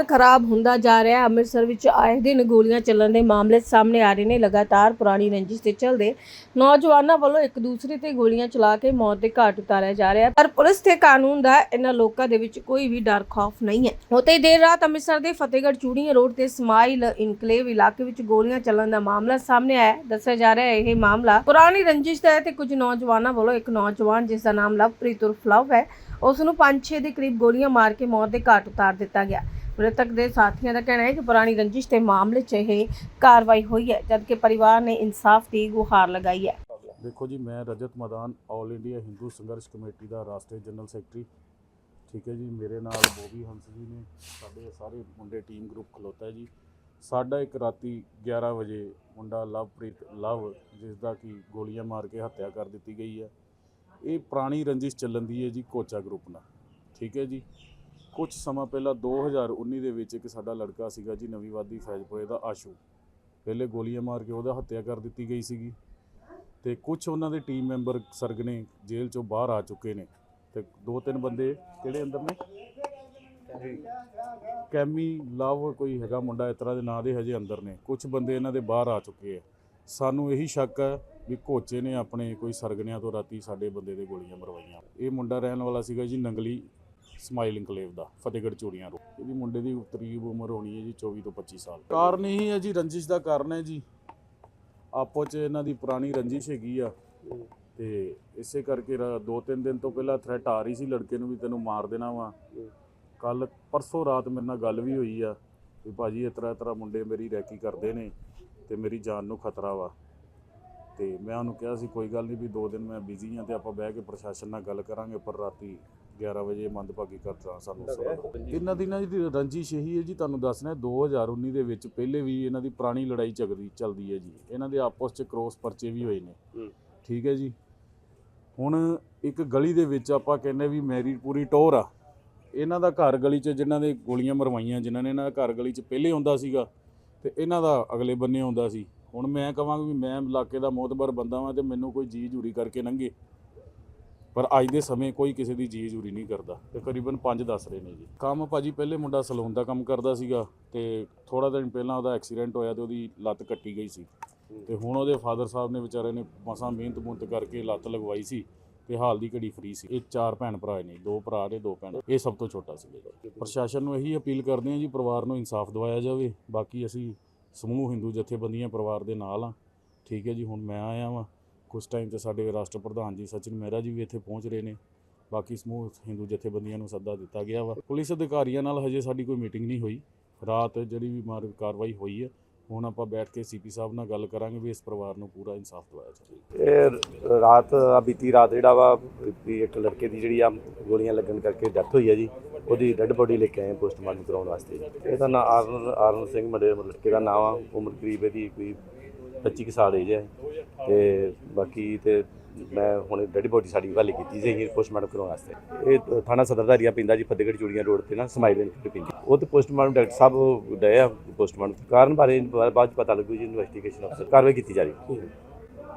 ਖਰਾਬ ਹੁੰਦਾ ਜਾ ਰਿਹਾ ਹੈ। ਅੰਮ੍ਰਿਤਸਰ ਵਿੱਚ ਆਏ ਦਿਨ ਗੋਲੀਆਂ ਚੱਲਣ ਦੇ ਮਾਮਲੇ ਸਾਹਮਣੇ ਆ ਰਹੇ ਨੇ। ਲਗਾਤਾਰ ਪੁਰਾਣੀ ਰੰਜਿਸ਼ ਤੇ ਚੱਲਦੇ ਨੌਜਵਾਨਾਂ ਵੱਲੋਂ ਇੱਕ ਦੂਸਰੇ ਤੇ ਗੋਲੀਆਂ ਚਲਾ ਕੇ ਮੌਤ ਦੇ ਘਾਟ ਉਤਾਰਿਆ ਜਾ ਰਿਹਾ ਪਰ ਪੁਲਿਸ ਤੇ ਕਾਨੂੰਨ ਦਾ ਇਹਨਾਂ ਲੋਕਾਂ ਦੇ ਵਿੱਚ ਕੋਈ ਵੀ ਡਰ, ਖੌਫ ਨਹੀਂ ਹੈ। ਉਤੇ ਦੇਰ ਰਾਤ ਅੰਮ੍ਰਿਤਸਰ ਦੇ ਫਤਿਹਗੜ੍ਹ ਚੂੜੀਆਂ ਰੋਡ ਤੇ ਸਮਾਈਲ ਇਨਕਲੇਵ ਇਲਾਕੇ ਵਿੱਚ ਗੋਲੀਆਂ ਚੱਲਣ ਦਾ ਮਾਮਲਾ ਸਾਹਮਣੇ ਆਇਆ ਦੱਸਿਆ ਜਾ ਰਿਹਾ ਹੈ, ਇਹ ਮਾਮਲਾ ਪੁਰਾਣੀ ਰੰਜਿਸ਼ ਦਾ ਹੈ ਤੇ ਕੁਝ ਨੌਜਵਾਨਾਂ ਵੱਲੋਂ ਇੱਕ ਨੌਜਵਾਨ ਜਿਸ ਦਾ ਨਾਮ ਲਵਪ੍ਰੀਤ ਉਰਫ ਲਵ ਹੈ, ਉਸ ਨੂੰ 5-6 ਦੇ ਕਰੀਬ ਗੋਲੀਆਂ ਮਾਰ ਕੇ ਮੌਤ ਦੇ ਘਾਟ ਉਤਾਰ ਦਿੱਤਾ ਗਿਆ। ਮ੍ਰਿਤਕ ਦੇ ਸਾਥੀਆਂ ਦਾ ਕਹਿਣਾ ਹੈ ਕਿ ਪੁਰਾਣੀ ਰੰਜਿਸ਼ ਦੇ ਮਾਮਲੇ 'ਚ ਇਹ ਕਾਰਵਾਈ ਹੋਈ ਹੈ, ਜਦਕਿ ਪਰਿਵਾਰ ਨੇ ਇਨਸਾਫ ਦੀ ਗੁਹਾਰ ਲਗਾਈ ਹੈ। ਦੇਖੋ ਜੀ, ਮੈਂ Rajat Madan all India Hindu Sangharsh committee ਦਾ ਰਾਸ਼ਟਰੀ ਜਨਰਲ ਸੈਕਟਰੀ ਠੀਕ ਹੈ ਜੀ, ਮੇਰੇ ਨਾਲ ਬੋਬੀ ਹੰਸ ਜੀ ਨੇ, ਸਾਡੇ ਸਾਰੇ ਮੁੰਡੇ ਟੀਮ ਗਰੁੱਪ ਖਲੋਤਾ ਜੀ। ਸਾਡਾ ਇੱਕ ਰਾਤੀ 11 ਵਜੇ ਮੁੰਡਾ ਲਵਪ੍ਰੀਤ, ਲਵ ਜਿਸ ਦਾ ਕਿ ਗੋਲੀਆਂ ਮਾਰ ਕੇ ਹੱਤਿਆ ਕਰ ਦਿੱਤੀ ਗਈ ਹੈ। ਇਹ ਪੁਰਾਣੀ ਰੰਜਿਸ਼ ਚੱਲਣ ਦੀ ਹੈ ਜੀ ਕੋਚਾ ਗਰੁੱਪ ਨਾਲ। ਠੀਕ ਹੈ ਜੀ ਕੁਝ ਸਮਾਂ ਪਹਿਲਾਂ 2019 ਦੇ ਵਿੱਚ ਇੱਕ ਸਾਡਾ ਲੜਕਾ ਸੀਗਾ ਜੀ ਨਵੀਂ ਵਾਦੀ ਫੈਜ਼ਪੁਰੇ ਦਾ ਆਸ਼ੂ। ਪਹਿਲੇ ਗੋਲੀਆਂ ਮਾਰ ਕੇ ਉਹਦਾ ਹੱਤਿਆ ਕਰ ਦਿੱਤੀ ਗਈ ਸੀਗੀ ਤੇ ਕੁਝ ਉਹਨਾਂ ਦੇ ਟੀਮ ਮੈਂਬਰ ਸਰਗਨੇ ਜੇਲ੍ਹ ਚੋਂ ਬਾਹਰ ਆ ਚੁੱਕੇ ਨੇ ਤੇ ਦੋ ਤਿੰਨ ਬੰਦੇ ਕਿਹੜੇ ਅੰਦਰ ਨੇ? ਕੈਮੀ। ਲਵ ਕੋਈ ਹੈਗਾ ਮੁੰਡਾ ਇਸ ਤਰ੍ਹਾਂ ਦੇ ਨਾਂ ਦੇ ਹਜੇ ਅੰਦਰ ਨੇ। ਕੁਝ ਬੰਦੇ ਇਹਨਾਂ ਦੇ ਬਾਹਰ ਆ ਚੁੱਕੇ ਆ। ਸਾਨੂੰ ਇਹੀ ਸ਼ੱਕ ਹੈ ਵੀ ਕੋਚੇ ਨੇ ਆਪਣੇ ਕੋਈ ਸਰਗਨਿਆਂ ਤੋਂ ਰਾਤੀ ਸਾਡੇ ਬੰਦੇ ਦੇ ਗੋਲੀਆਂ ਮਰਵਾਈਆਂ। ਇਹ ਮੁੰਡਾ ਰਹਿਣ ਵਾਲਾ ਸੀਗਾ ਜੀ ਨੰਗਲੀ ਸਮਾਈਲਿੰਗ ਕਲੇਵ ਦਾ, ਫਤਿਹਗੜ੍ਹ ਚੂੜੀਆਂ ਰੋ ਇਹਦੀ ਮੁੰਡੇ ਦੀ ਤਰੀਬ ਉਮਰ ਹੋਣੀ ਹੈ ਜੀ 24 ਤੋਂ 25 ਸਾਲ। ਕਾਰਨ ਇਹੀ ਹੈ ਜੀ, ਰੰਜਿਸ਼ ਦਾ ਕਾਰਨ ਹੈ ਜੀ। ਆਪੋ ਚ ਇਹਨਾਂ ਦੀ ਪੁਰਾਣੀ ਰੰਜਿਸ਼ ਹੈਗੀ ਆ। ਤੇ ਇਸੇ ਕਰਕੇ ਰ- ਦੋ ਤਿੰਨ ਦਿਨ ਤੋਂ ਪਹਿਲਾਂ ਥ੍ਰੈਟ ਆ ਰਹੀ ਸੀ ਲੜਕੇ ਨੂੰ ਵੀ ਤੈਨੂੰ ਮਾਰ ਦੇਣਾ ਵਾ। ਕੱਲ ਪਰਸੋਂ ਰਾਤ ਮੇਰੇ ਨਾਲ ਗੱਲ ਵੀ ਹੋਈ ਆ ਵੀ ਭਾਜੀ ਇਸ ਤਰ੍ਹਾਂ ਇਸ ਤਰ੍ਹਾਂ ਮੁੰਡੇ ਮੇਰੀ ਰੈਕੀ ਕਰਦੇ ਨੇ ਤੇ ਮੇਰੀ ਜਾਨ ਨੂੰ ਖਤਰਾ ਵਾ। ਤੇ ਮੈਂ ਉਹਨੂੰ ਕਿਹਾ ਸੀ, ਕੋਈ ਗੱਲ ਨਹੀਂ ਵੀ ਦੋ ਦਿਨ ਮੈਂ ਬਿਜ਼ੀ ਹਾਂ ਤੇ ਆਪਾਂ ਬਹਿ ਕੇ ਪ੍ਰਸ਼ਾਸਨ ਨਾਲ ਗੱਲ ਕਰਾਂਗੇ, ਪਰ ਰਾਤੀ 11 ਵਜੇ ਮੰਦਭਾਗੀ ਕਰਤਾ ਸਾਨੂੰ ਸੁਣਾ ਇਹਨਾਂ ਦੀ ਨਾ ਜੀ ਰੰਜਿਸ਼ ਇਹੀ ਹੈ ਜੀ ਤੁਹਾਨੂੰ ਦੱਸਣਾ 2019 ਦੇ ਵਿੱਚ ਪਹਿਲੇ ਵੀ ਇਹਨਾਂ ਦੀ ਪੁਰਾਣੀ ਲੜਾਈ ਝਗੜੀ ਚੱਲਦੀ ਹੈ ਜੀ। ਇਹਨਾਂ ਦੇ ਆਪਸ 'ਚ ਕ੍ਰੋਸ ਪਰਚੇ ਵੀ ਹੋਏ ਨੇ। ਠੀਕ ਹੈ ਜੀ। ਹੁਣ ਇੱਕ ਗਲੀ ਦੇ ਵਿੱਚ ਆਪਾਂ ਕਹਿੰਦੇ ਵੀ ਮੇਰੀ ਪੂਰੀ ਟੋਰ ਆ। ਇਹਨਾਂ ਦਾ ਘਰ ਗਲੀ 'ਚ ਜਿਨ੍ਹਾਂ ਦੇ ਗੋਲੀਆਂ ਮਰਵਾਈਆਂ ਜਿਨ੍ਹਾਂ ਨੇ ਇਹਨਾਂ ਦਾ ਘਰ ਗਲੀ 'ਚ ਪਹਿਲੇ ਆਉਂਦਾ ਸੀਗਾ ਤੇ ਇਹਨਾਂ ਦਾ ਅਗਲੇ ਬੰਨੇ ਆਉਂਦਾ ਸੀ। ਹੁਣ ਮੈਂ ਕਹਾਂਗਾ ਵੀ ਮੈਂ ਇਲਾਕੇ ਦਾ ਮੋਤਬਰ ਬੰਦਾ ਵਾਂ ਤੇ ਮੈਨੂੰ ਕੋਈ ਜੀ ਜੂਰੀ ਕਰਕੇ ਲੰਘੇ ਪਰ ਅੱਜ ਦੇ ਸਮੇਂ ਕੋਈ ਕਿਸੇ ਦੀ ਜੀ ਜੂਰੀ ਨਹੀਂ ਕਰਦਾ। ਤਕਰੀਬਨ 5 ਦੱਸ ਰਹੇ ਨੇ ਜੀ। ਕੰਮ ਭਾਜੀ ਪਹਿਲੇ ਮੁੰਡਾ ਸਲੂਨ ਦਾ ਕੰਮ ਕਰਦਾ ਸੀਗਾ ਤੇ ਥੋੜਾ ਦਿਨ ਪਹਿਲਾਂ ਉਹਦਾ ਐਕਸੀਡੈਂਟ ਹੋਇਆ ਤੇ ਉਹਦੀ ਲੱਤ ਕੱਟੀ ਗਈ ਸੀ। ਤੇ ਹੁਣ ਉਹਦੇ ਫਾਦਰ ਸਾਹਿਬ ਨੇ ਵਿਚਾਰੇ ਨੇ ਮਸਾਂ ਮਿਹਨਤ ਮੁਹਨਤ ਕਰਕੇ ਲੱਤ ਲਗਵਾਈ ਸੀ ਤੇ ਹਾਲ ਦੀ ਘੜੀ ਫਰੀ ਸੀ। ਇਹ ਚਾਰ ਭੈਣ ਭਰਾ ਨੇ, ਦੋ ਭਰਾ ਤੇ ਦੋ ਭੈਣ। ਇਹ ਸਭ ਤੋਂ ਛੋਟਾ ਸੀ ਪ੍ਰਸ਼ਾਸਨ ਨੂੰ ਇਹੀ ਅਪੀਲ ਕਰਦੇ ਹਾਂ ਜੀ, ਪਰਿਵਾਰ ਨੂੰ ਇਨਸਾਫ ਦਿਵਾਇਆ ਜਾਵੇ। ਬਾਕੀ ਅਸੀਂ ਸਮੂਹ ਹਿੰਦੂ ਜਥੇਬੰਦੀਆਂ ਪਰਿਵਾਰ ਦੇ ਨਾਲ ਆ ਠੀਕ ਹੈ ਜੀ, ਹੁਣ ਮੈਂ ਆਇਆ ਵਾਂ। ਕੁਝ ਟਾਈਮ ਤੇ ਸਾਡੇ ਰਾਸ਼ਟਰ ਪ੍ਰਧਾਨ ਜੀ ਸਚਿਨ ਮਹਿਰਾ ਜੀ ਵੀ ਇੱਥੇ ਪਹੁੰਚ ਰਹੇ ਨੇ। ਬਾਕੀ ਸਮੂਹ ਹਿੰਦੂ ਜਥੇਬੰਦੀਆਂ ਨੂੰ ਸੱਦਾ ਦਿੱਤਾ ਗਿਆ ਵਾ। ਪੁਲਿਸ ਅਧਿਕਾਰੀਆਂ ਨਾਲ ਹਜੇ ਸਾਡੀ ਕੋਈ ਮੀਟਿੰਗ ਨਹੀਂ ਹੋਈ। ਰਾਤ ਜਿਹੜੀ ਵੀ ਮਾਰ ਕਾਰਵਾਈ ਹੋਈ ਹੈ, ਹੁਣ ਆਪਾਂ ਬੈਠ ਕੇ ਸੀਪੀ ਸਾਹਿਬ ਨਾਲ ਗੱਲ ਕਰਾਂਗੇ ਵੀ ਇਸ ਪਰਿਵਾਰ ਨੂੰ ਪੂਰਾ ਇਨਸਾਫ ਦਿਵਾਇਆ ਜਾਵੇ। ਇਹ ਰਾਤ ਆ ਬੀਤੀ ਰਾਤ ਜਿਹੜਾ ਵਾ ਇੱਕ ਲੜਕੇ ਦੀ ਜਿਹੜੀ ਆ ਗੋਲੀਆਂ ਲੱਗਣ ਕਰਕੇ ਡੈਥ ਹੋਈ ਆ ਜੀ, ਉਹਦੀ ਡੈੱਡ ਬੋਡੀ ਲੈ ਕੇ ਆਏ ਪੋਸਟਮਾਰਟਮ ਕਰਾਉਣ ਵਾਸਤੇ। ਇਹਦਾ ਨਾਂ ਆਰਨ ਆਰਨ ਸਿੰਘ ਮੁੰਡੇ ਲੜਕੇ ਦਾ ਨਾਮ ਆ। ਉਮਰ ਕਰੀਬ ਇਹਦੀ ਕੋਈ 25 ਕੁ ਸਾਲ ਏਜ ਹੈ। ਤੇ ਬਾਕੀ ਤੇ ਮੈਂ ਹੁਣ ਡੈੱਡ ਬੋਡੀ ਸਾਡੀ ਹਵਾਲੇ ਕੀਤੀ ਸੀ ਇਹ ਪੋਸਟਮਾਰਟਮ ਕਰਾਉਣ ਵਾਸਤੇ। ਇਹ ਥਾਣਾ ਸਦਰ ਦਾ ਏਰੀਆ ਪੈਂਦਾ ਜੀ, ਫਤਿਹਗੜ੍ਹ ਚੂੜੀਆਂ ਰੋਡ ਤੇ ਨਾ ਸਮਾਈਲਨ ਤੇ ਪੈਂਦੀ ਉਹ ਤੇ ਪੋਸਟਮਾਰਟਮ ਡਾਕਟਰ ਸਾਹਿਬ ਗਏ ਆ ਪੋਸਟਮਾਰਟਮ ਕਾਰਨ ਬਾਰੇ ਬਾਅਦ ਚ ਪਤਾ ਲੱਗੂ ਜੀ ਇਨਵੈਸਟੀਗੇਸ਼ਨ ਅਫਸਰ ਕਾਰਵਾਈ ਕੀਤੀ ਜਾ ਰਹੀ ਹੈ।